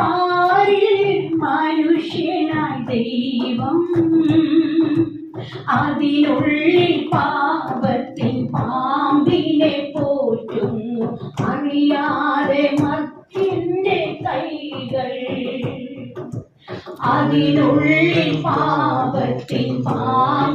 ആരിൽ മനുഷ്യനായി ദൈവം. അതിനുള്ളിൽ പാപത്തിൻ പാമ്പിനെ പോറ്റും അറിയാതെ മത്തിന്റെ കൈകൾ. അതിനുള്ളിൽ പാപത്തിൻ പാമ്പ